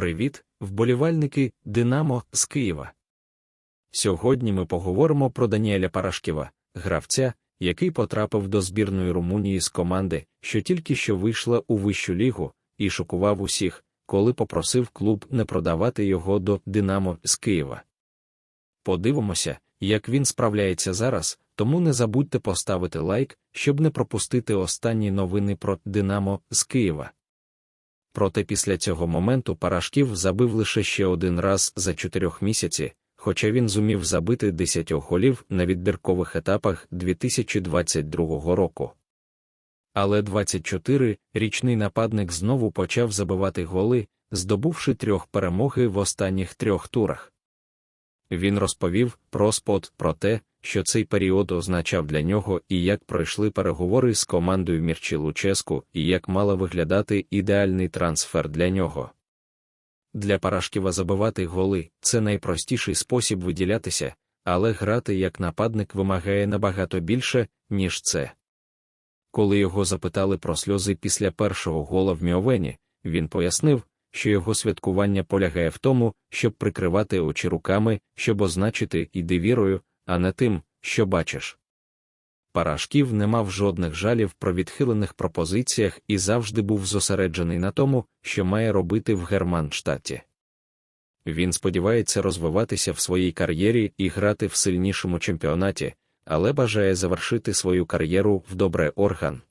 Привіт, вболівальники Динамо з Києва. Сьогодні ми поговоримо про Даніеля Парашківа, гравця, який потрапив до збірної Румунії з команди, що тільки що вийшла у вищу лігу, і шокував усіх, коли попросив клуб не продавати його до Динамо з Києва. Подивимося, як він справляється зараз, тому не забудьте поставити лайк, щоб не пропустити останні новини про Динамо з Києва. Проте після цього моменту Парашків забив лише ще один раз за чотирьох місяці, хоча він зумів забити 10 голів на відбіркових етапах 2022 року. Але 24-річний нападник знову почав забивати голи, здобувши трьох перемоги в останніх трьох турах. Він розповів про спот про те, що цей період означав для нього і як пройшли переговори з командою Мірчі Луческу, і як мала виглядати ідеальний трансфер для нього. Для Парашківа забивати голи це найпростіший спосіб виділятися, але грати як нападник вимагає набагато більше, ніж це. Коли його запитали про сльози після першого гола в Міовені, він пояснив, що його святкування полягає в тому, щоб прикривати очі руками, щоб означити іди вірою, а не тим, що бачиш. Парашків не мав жодних жалів про відхилених пропозиціях і завжди був зосереджений на тому, що має робити в Германштаті. Він сподівається розвиватися в своїй кар'єрі і грати в сильнішому чемпіонаті, але бажає завершити свою кар'єру в добре орган.